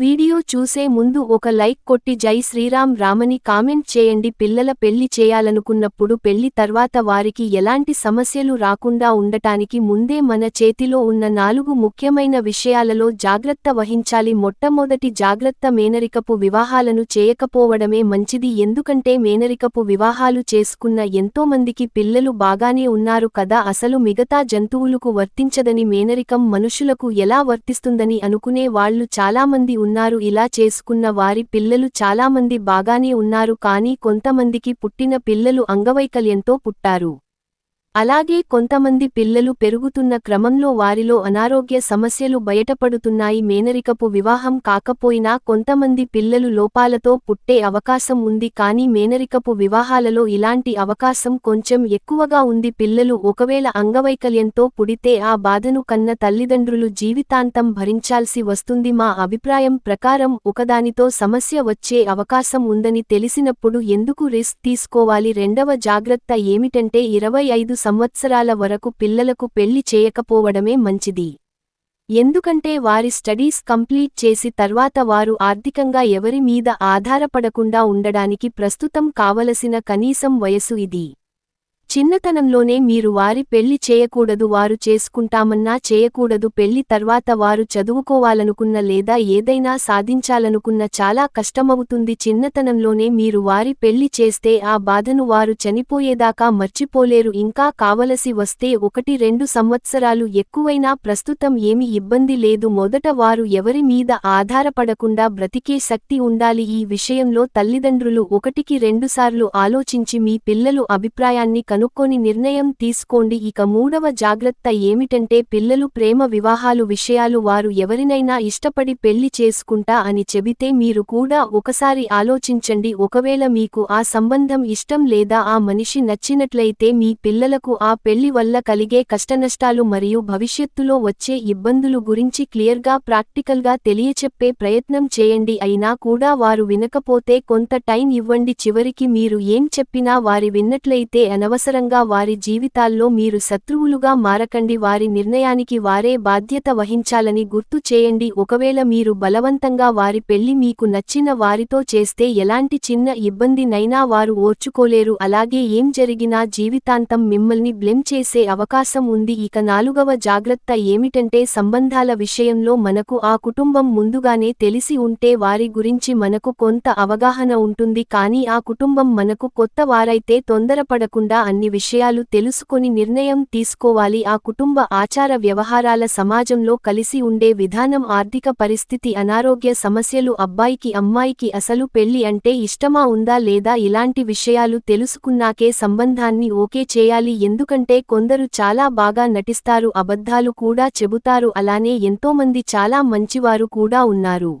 Video చూసే ముందు ఒక లైక్ కొట్టి జై శ్రీరామ్ రామని కామెంట్ చేయండి. పిల్లల పెళ్ళి చేయాలనుకున్నప్పుడు పెళ్ళి తర్వాత వారికి ఎలాంటి సమస్యలు రాకుండా ఉండటానికి ముందే మన చేతిలో ఉన్న నాలుగు ముఖ్యమైన విషయాలలో జాగ్రత్త వహించాలి. మొట్టమొదటి జాగ్రత్త మేనరికపు వివాహాలను చేయకపోవడమే మంచిది. ఎందుకంటే మేనరికపు వివాహాలు చేసుకున్న ఎంతోమందికి పిల్లలు బాగానే ఉన్నారు కదా. అసలు మిగతా జంతువులకు వర్తించదని మేనరికం మనుషులకు ఎలా వర్తిస్తుందని అనుకునే వాళ్ళు చాలామంది ఉన్నారు. ఉన్నారు. ఇలా చేసుకున్న వారి పిల్లలు చాలామంది బాగానే ఉన్నారు. కానీ కొంతమందికి పుట్టిన పిల్లలు అంగవైకల్యంతో పుట్టారు. అలాగే కొంతమంది పిల్లలు పెరుగుతున్న క్రమంలో వారిలో అనారోగ్య సమస్యలు బయటపడుతున్నాయి. మేనరికపు వివాహం కాకపోయినా కొంతమంది పిల్లలు లోపాలతో పుట్టే అవకాశం ఉంది కానీ మేనరికపు వివాహాలలో ఇలాంటి అవకాశం కొంచెం ఎక్కువగా ఉంది. పిల్లలు ఒకవేళ అంగవైకల్యంతో పుడితే ఆ బాధను కన్న తల్లిదండ్రులు జీవితాంతం భరించాల్సి వస్తుంది. మా అభిప్రాయం ప్రకారం ఒకదానితో సమస్య వచ్చే అవకాశం ఉందని తెలిసినప్పుడు ఎందుకు రిస్క్ తీసుకోవాలి? రెండవ జాగ్రత్త ఏమిటంటే ఇరవై ఐదు సంవత్సరాల వరకు పిల్లలకు పెళ్ళి చేయకపోవడమే మంచిది. ఎందుకంటే వారి స్టడీస్ కంప్లీట్ చేసి తర్వాత వారు ఆర్థికంగా ఎవరి మీద ఆధారపడకుండా ఉండడానికి ప్రస్తుతం కావలసిన కనీసం వయసు ఇది. చిన్నతనంలోనే మీరు వారి పెళ్ళి చేయకూడదు వారు చేసుకుంటామన్నా చేయకూడదు పెళ్ళి తర్వాత వారు చదువుకోవాలనుకున్న లేదా ఏదైనా సాధించాలనుకున్న చాలా కష్టమవుతుంది. చిన్నతనంలోనే మీరు వారి పెళ్ళి చేస్తే ఆ బాధను వారు చనిపోయేదాకా మర్చిపోలేరు. ఇంకా కావలసి వస్తే ఒకటి రెండు సంవత్సరాలు ఎక్కువైనా ప్రస్తుతం ఏమి ఇబ్బంది లేదు. మొదట వారు ఎవరి మీద ఆధారపడకుండా బ్రతికే శక్తి ఉండాలి. ఈ విషయంలో తల్లిదండ్రులు ఒకటికి రెండుసార్లు ఆలోచించి మీ పిల్లలు అభిప్రాయాన్ని కనుక్కొని నిర్ణయం తీసుకోండి. ఇక మూడవ జాగ్రత్త ఏమిటంటే పిల్లలు ప్రేమ వివాహాలు విషయాలు వారు ఎవరినైనా ఇష్టపడి పెళ్ళి చేసుకుంటా అని చెబితే మీరు కూడా ఒకసారి ఆలోచించండి. ఒకవేళ మీకు ఆ సంబంధం ఇష్టం లేదా ఆ మనిషి నచ్చినట్లయితే మీ పిల్లలకు ఆ పెళ్ళి వల్ల కలిగే కష్టనష్టాలు మరియు భవిష్యత్తులో వచ్చే ఇబ్బందులు గురించి క్లియర్గా ప్రాక్టికల్గా తెలియచెప్పే ప్రయత్నం చేయండి. అయినా కూడా వారు వినకపోతే కొంత టైం ఇవ్వండి. చివరికి మీరు ఏం చెప్పినా వారి విన్నట్లయితే అనవసరం అనవసరంగా వారి జీవితాల్లో మీరు శత్రువులుగా మారకండి వారి నిర్ణయానికి వారే బాధ్యత వహించాలని గుర్తు చేయండి. ఒకవేళ మీరు బలవంతంగా వారి పెళ్ళి మీకు నచ్చిన వారితో చేస్తే ఎలాంటి చిన్న ఇబ్బందినైనా వారు ఓర్చుకోలేరు. అలాగే ఏం జరిగినా జీవితాంతం మిమ్మల్ని బ్లెమ్ చేసే అవకాశం ఉంది. ఇక నాలుగవ జాగ్రత్త ఏమిటంటే సంబంధాల విషయంలో మనకు ఆ కుటుంబం ముందుగానే తెలిసి ఉంటే వారి గురించి మనకు కొంత అవగాహన ఉంటుంది. కానీ ఆ కుటుంబం మనకు కొత్త వారైతే తొందరపడకుండా అన్ని విషయాలు తెలుసుకొని నిర్ణయం తీసుకోవాలి. ఆ కుటుంబ ఆచార వ్యవహారాల సమాజంలో కలిసి ఉండే విధానం ఆర్థిక పరిస్థితి అనారోగ్య సమస్యలు అబ్బాయికి అమ్మాయికి అసలు పెళ్ళి అంటే ఇష్టమా ఉందా లేదా ఇలాంటి విషయాలు తెలుసుకున్నాకే సంబంధాన్ని ఓకే చేయాలి. ఎందుకంటే కొందరు చాలా బాగా నటిస్తారు అబద్ధాలు కూడా చెబుతారు. అలానే ఎంతోమంది చాలా మంచివారు కూడా ఉన్నారు.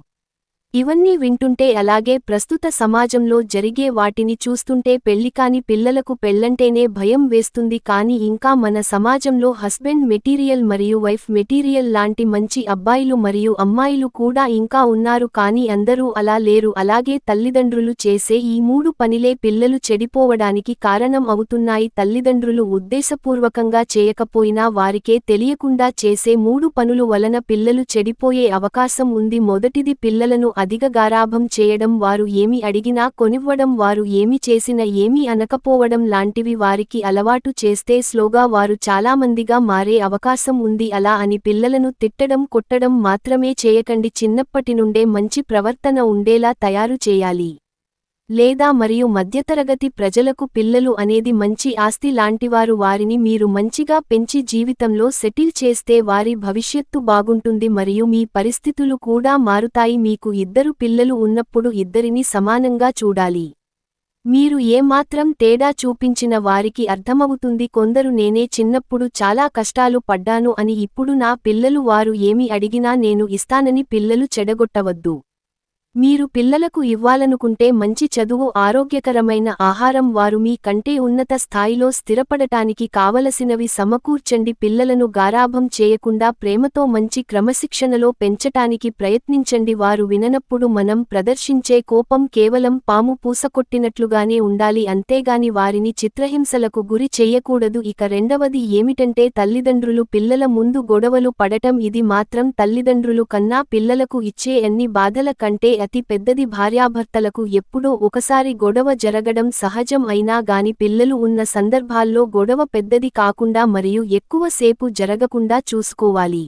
ఇవన్నీ వింటుంటే అలాగే ప్రస్తుత సమాజంలో జరిగే వాటిని చూస్తుంటే పెళ్ళికాని పిల్లలకు పెళ్ళంటేనే భయం వేస్తుంది కాని ఇంకా మన సమాజంలో హస్బెండ్ మెటీరియల్ మరియు వైఫ్ మెటీరియల్ లాంటి మంచి అబ్బాయిలు మరియు అమ్మాయిలు కూడా ఇంకా ఉన్నారు కాని అందరూ అలా లేరు. అలాగే తల్లిదండ్రులు చేసే ఈ మూడు పనిలే పిల్లలు చెడిపోవడానికి కారణం అవుతున్నాయి. తల్లిదండ్రులు ఉద్దేశపూర్వకంగా చేయకపోయినా వారికే తెలియకుండా చేసే మూడు పనులు వలన పిల్లలు చెడిపోయే అవకాశం ఉంది. మొదటిది పిల్లలను అధిక గారాభం చేయడం వారు ఏమి అడిగినా కొనివ్వడం వారు ఏమి చేసిన ఏమీ అనకపోవడం లాంటివి వారికి అలవాటు చేస్తే స్లోగా వారు చాలామందిగా మారే అవకాశం ఉంది అలా అని పిల్లలను తిట్టడం కొట్టడం మాత్రమే చేయకండి. చిన్నప్పటి నుండే మంచి ప్రవర్తన ఉండేలా తయారు చేయాలి. లేదా మరియు మధ్యతరగతి ప్రజలకు పిల్లలు అనేది మంచి ఆస్తి లాంటివారు వారిని మీరు మంచిగా పెంచి జీవితంలో సెటిల్ చేస్తే వారి భవిష్యత్తు బాగుంటుంది మరియు మీ పరిస్థితులు కూడా మారుతాయి. మీకు ఇద్దరు పిల్లలు ఉన్నప్పుడు ఇద్దరిని సమానంగా చూడాలి. మీరు ఏమాత్రం తేడా చూపించిన వారికి అర్థమవుతుంది. కొందరు నేనే చిన్నప్పుడు చాలా కష్టాలు పడ్డాను అని ఇప్పుడు నా పిల్లలు వారు ఏమి అడిగినా నేను ఇస్తానని పిల్లలు చెడగొట్టవద్దు. మీరు పిల్లలకు ఇవ్వాలనుకుంటే మంచి చదువు ఆరోగ్యకరమైన ఆహారం వారు మీ కంటే ఉన్నత స్థాయిలో స్థిరపడటానికి కావలసినవి సమకూర్చండి. పిల్లలను గారాభం చేయకుండా ప్రేమతో మంచి క్రమశిక్షణలో పెంచటానికి ప్రయత్నించండి. వారు విననప్పుడు మనం ప్రదర్శించే కోపం కేవలం పాము పూసకొట్టినట్లుగానే ఉండాలి. అంతేగాని వారిని చిత్రహింసలకు గురి చేయకూడదు. ఇక రెండవది ఏమిటంటే తల్లిదండ్రులు పిల్లల ముందు గొడవలు పడటం. ఇది మాత్రం తల్లిదండ్రులు కన్నా పిల్లలకు ఇచ్చే అన్ని బాధల కంటే అతి పెద్దది భార్యాభర్తలకు ఎప్పుడో ఒకసారి గొడవ జరగడం సహజం అయినా గాని పిల్లలు ఉన్న సందర్భాల్లో గొడవ పెద్దది కాకుండా మరియు ఎక్కువసేపు జరగకుండా చూసుకోవాలి.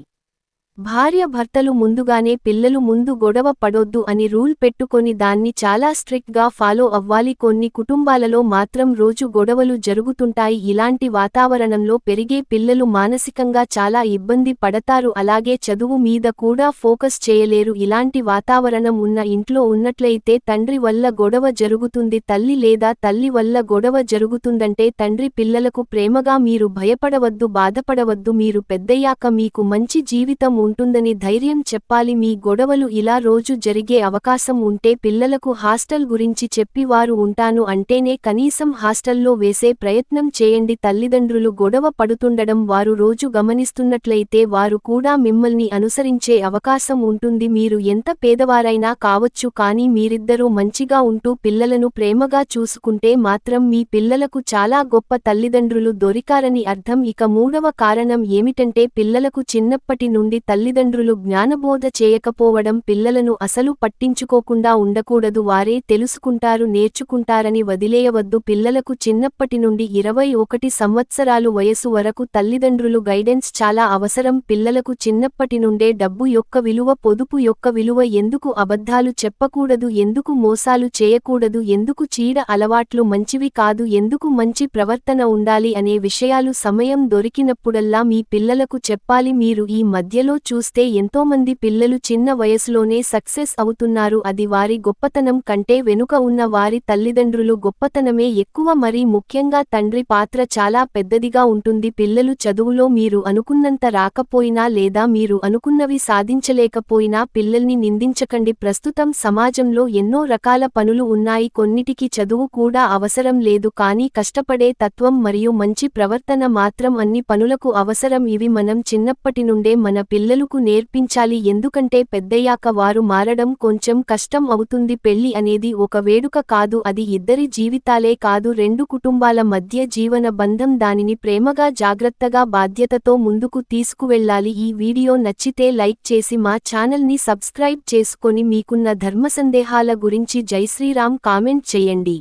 భార్య భర్తలు ముందుగానే పిల్లలు ముందు గొడవ పడొద్దు అని రూల్ పెట్టుకొని దాన్ని చాలా స్ట్రిక్ట్గా ఫాలో అవ్వాలి. కొన్ని కుటుంబాలలో మాత్రం రోజు గొడవలు జరుగుతుంటాయి. ఇలాంటి వాతావరణంలో పెరిగే పిల్లలు మానసికంగా చాలా ఇబ్బంది పడతారు. అలాగే చదువు మీద కూడా ఫోకస్ చేయలేరు. ఇలాంటి వాతావరణం ఉన్న ఇంట్లో ఉన్నట్లయితే తండ్రి వల్ల గొడవ జరుగుతుంది. తల్లి లేదా తల్లి వల్ల గొడవ జరుగుతుందంటే తండ్రి పిల్లలకు ప్రేమగా మీరు భయపడవద్దు బాధపడవద్దు. మీరు పెద్దయ్యాక మీకు మంచి జీవితం ఉంటుందని ధైర్యం చెప్పాలి. మీ గొడవలు ఇలా రోజు జరిగే అవకాశం ఉంటే పిల్లలకు హాస్టల్ గురించి చెప్పి వారు ఉంటాను అంటేనే కనీసం హాస్టల్లో వేసే ప్రయత్నం చేయండి. తల్లిదండ్రులు గొడవ పడుతుండడం వారు రోజు గమనిస్తున్నట్లయితే వారు కూడా మిమ్మల్ని అనుసరించే అవకాశం ఉంటుంది. మీరు ఎంత పేదవారైనా కావచ్చు కానీ మీరిద్దరూ మంచిగా ఉంటూ పిల్లలను ప్రేమగా చూసుకుంటే మాత్రం మీ పిల్లలకు చాలా గొప్ప తల్లిదండ్రులు దొరికారని అర్థం. ఇక మూడవ కారణం ఏమిటంటే పిల్లలకు చిన్నప్పటి నుండి తల్లిదండ్రులు జ్ఞానబోధ చేయకపోవడం పిల్లలను అసలు పట్టించుకోకుండా ఉండకూడదు వారే తెలుసుకుంటారు నేర్చుకుంటారని వదిలేయవద్దు. పిల్లలకు చిన్నప్పటి నుండి ఇరవై ఒకటి సంవత్సరాలు వయసు వరకు తల్లిదండ్రులు గైడెన్స్ చాలా అవసరం. పిల్లలకు చిన్నప్పటి నుండే డబ్బు యొక్క విలువ పొదుపు యొక్క విలువ ఎందుకు అబద్ధాలు చెప్పకూడదు ఎందుకు మోసాలు చేయకూడదు ఎందుకు చీడ అలవాట్లు మంచివి కాదు ఎందుకు మంచి ప్రవర్తన ఉండాలి అనే విషయాలు సమయం దొరికినప్పుడల్లా మీ పిల్లలకు చెప్పాలి. మీరు ఈ మధ్యలో చూస్తే ఎంతోమంది పిల్లలు చిన్న వయసులోనే సక్సెస్ అవుతున్నారు. అది వారి గొప్పతనం కంటే వెనుక ఉన్న వారి తల్లిదండ్రులు గొప్పతనమే ఎక్కువ. మరీ ముఖ్యంగా తండ్రి పాత్ర చాలా పెద్దదిగా ఉంటుంది. పిల్లలు చదువులో మీరు అనుకున్నంత రాకపోయినా లేదా మీరు అనుకున్నవి సాధించలేకపోయినా పిల్లల్ని నిందించకండి. ప్రస్తుతం సమాజంలో ఎన్నో రకాల పనులు ఉన్నాయి. కొన్నిటికి చదువు కూడా అవసరం లేదు. కానీ కష్టపడే తత్వం మరియు మంచి ప్రవర్తన మాత్రం అన్ని పనులకు అవసరం. ఇవి మనం చిన్నప్పటి నుండే మన పిల్లలకు నేర్పించాలి ఎందుకంటే పెద్దయ్యాక వారు మారడం కొంచెం కష్టం అవుతుంది. పెళ్ళి అనేది ఒక వేడుక కాదు అది ఇద్దరి జీవితాలే కాదు. రెండు కుటుంబాల మధ్య జీవన బంధం దానిని ప్రేమగా జాగ్రత్తగా బాధ్యతతో ముందుకు తీసుకువెళ్ళాలి. ఈ వీడియో నచ్చితే లైక్ చేసి మా ఛానల్ని సబ్స్క్రైబ్ చేసుకొని మీకున్న ధర్మసందేహాల గురించి జైశ్రీరామ్ కామెంట్ చేయండి.